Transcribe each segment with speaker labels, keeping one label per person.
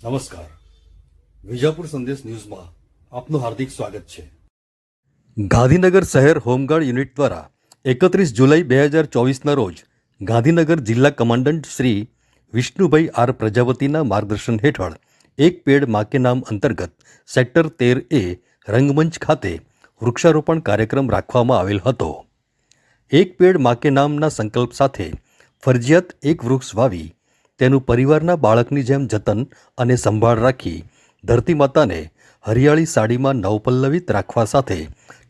Speaker 1: નમસ્કાર. વિજાપુર સંદેશ ન્યૂઝમાં આપનું હાર્દિક સ્વાગત છે. ગાંધીનગર શહેર હોમગાર્ડ યુનિટ દ્વારા એકત્રીસ જુલાઈ બે હજાર ચોવીસના રોજ ગાંધીનગર જિલ્લા કમાન્ડન્ટ શ્રી વિષ્ણુભાઈ આર પ્રજાપતિના માર્ગદર્શન હેઠળ એક પેડ માકે નામ અંતર્ગત સેક્ટર તેર એ રંગમંચ ખાતે વૃક્ષારોપણ કાર્યક્રમ રાખવામાં આવેલ હતો. એક પેડ માકે નામના સંકલ્પ સાથે ફરજિયાત એક વૃક્ષ વાવી તેનું પરિવારના બાળકની જેમ જતન અને સંભાળ રાખી ધરતી માતાને હરિયાળી સાડીમાં નવપલ્લવિત રાખવા સાથે,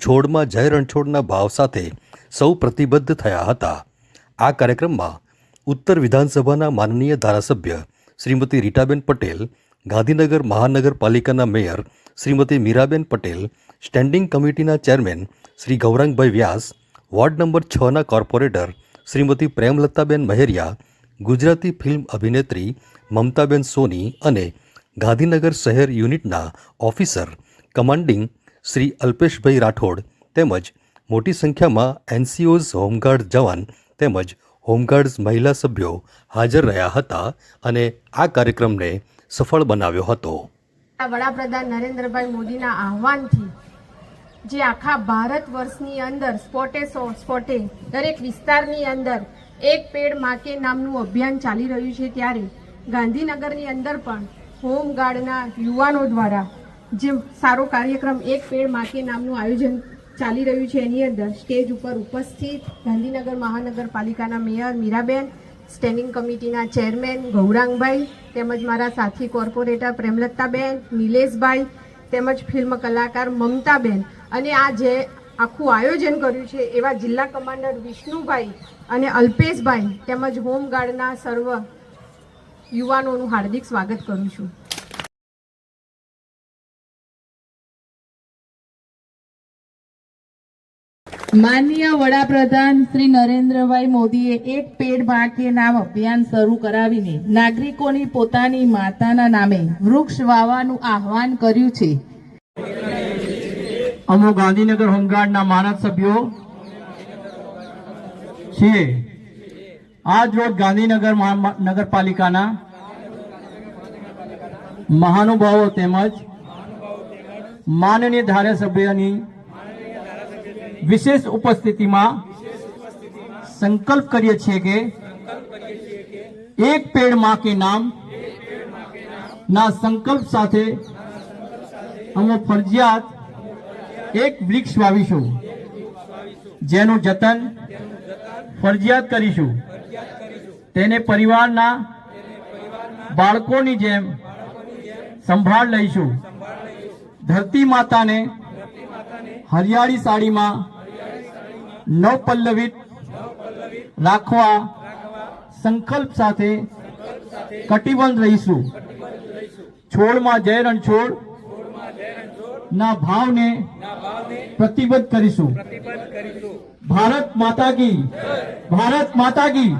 Speaker 1: છોડમાં જય રણછોડના ભાવ સાથે સૌ પ્રતિબદ્ધ થયા હતા. આ કાર્યક્રમમાં ઉત્તર વિધાનસભાના માનનીય ધારાસભ્ય શ્રીમતી રીટાબેન પટેલ, ગાંધીનગર મહાનગરપાલિકાના મેયર શ્રીમતી મીરાબેન પટેલ, સ્ટેન્ડિંગ કમિટીના chairman Shri Gaurangbhai Vyas, ward number છના corporator Shrimati Premlataben Maheriya Gujarati film અભિનેત્રી મમતાબેન સોની અને ગાંધીનગર શહેર યુનિટના ઓફિસર કમાન્ડિંગ શ્રી અલ્પેશભાઈ રાઠોડ તેમજ મોટી સંખ્યામાં એનસીઓઝ હોમગાર્ડ જવાન તેમજ હોમગાર્ડ્સ મહિલા સભ્યો હાજર રહ્યા હતા અને આ કાર્યક્રમને સફળ બનાવ્યો હતો.
Speaker 2: વડાપ્રધાન નરેન્દ્રભાઈ મોદીના આહવાનથી જે આખા ભારત વર્ષની અંદર સ્પોટે સ્પોટે દરેક વિસ્તારની અંદર એક પેડ માકે નામનું અભિયાન ચાલી રહ્યું છે ત્યારે ગાંધીનગરની અંદર પણ હોમગાર્ડના યુવાનો દ્વારા જે સારો કાર્યક્રમ એક પેડ માકે નામનું આયોજન ચાલી રહ્યું છે, એની અંદર સ્ટેજ ઉપર ઉપસ્થિત ગાંધીનગર મહાનગરપાલિકાના મેયર મીરાબેન, સ્ટેન્ડિંગ કમિટીના ચેરમેન ગૌરાંગભાઈ, તેમજ મારા સાથી કોર્પોરેટર પ્રેમલતાબેન, નિલેશભાઈ, તેમજ ફિલ્મ કલાકાર મમતાબેન. અને આ જે આખું આયોજન કર્યું છે એવા જિલ્લા કમાન્ડર વિષ્ણુભાઈ અને અલ્પેશભાઈ તેમજ હોમગાર્ડના સર્વ યુવાનોનું હાર્દિક સ્વાગત કરું છું.
Speaker 3: માનનીય વડાપ્રધાન શ્રી નરેન્દ્રભાઈ મોદીએ એક પેડમાં નામ અભિયાન શરૂ કરાવીને નાગરિકોની પોતાની માતાના નામે વૃક્ષ વાવવાનું આહવાન કર્યું છે.
Speaker 4: અમો ગાંધીનગર હોમગાર્ડના માનદ સભ્યો છીએ. આજ રોજ ગાંધીનગર નગરપાલિકાના મહાનુભાવો તેમજ માનનીય ધારાસભ્યની વિશેષ ઉપસ્થિતિમાં સંકલ્પ કરીએ છીએ કે એક પેડમાં કે નામ ના સંકલ્પ સાથે અમે ફરજિયાત એક વૃક્ષ વાવીશું. જેનું જતન ફરજિયાત કરીશું. તેને પરિવારના બાળકોની જેમ સંભાળ લઈશું. ધરતી માતાને હરિયાળી સાડીમાં નવપલ્લવિત રાખવા સંકલ્પ સાથે કટિબંધ રહીશું. છોડમાં જય રણછોડ. ના ભાવને પ્રતિબદ્ધ કરીશું. ભારત માતા કી. ભારત માતા કી.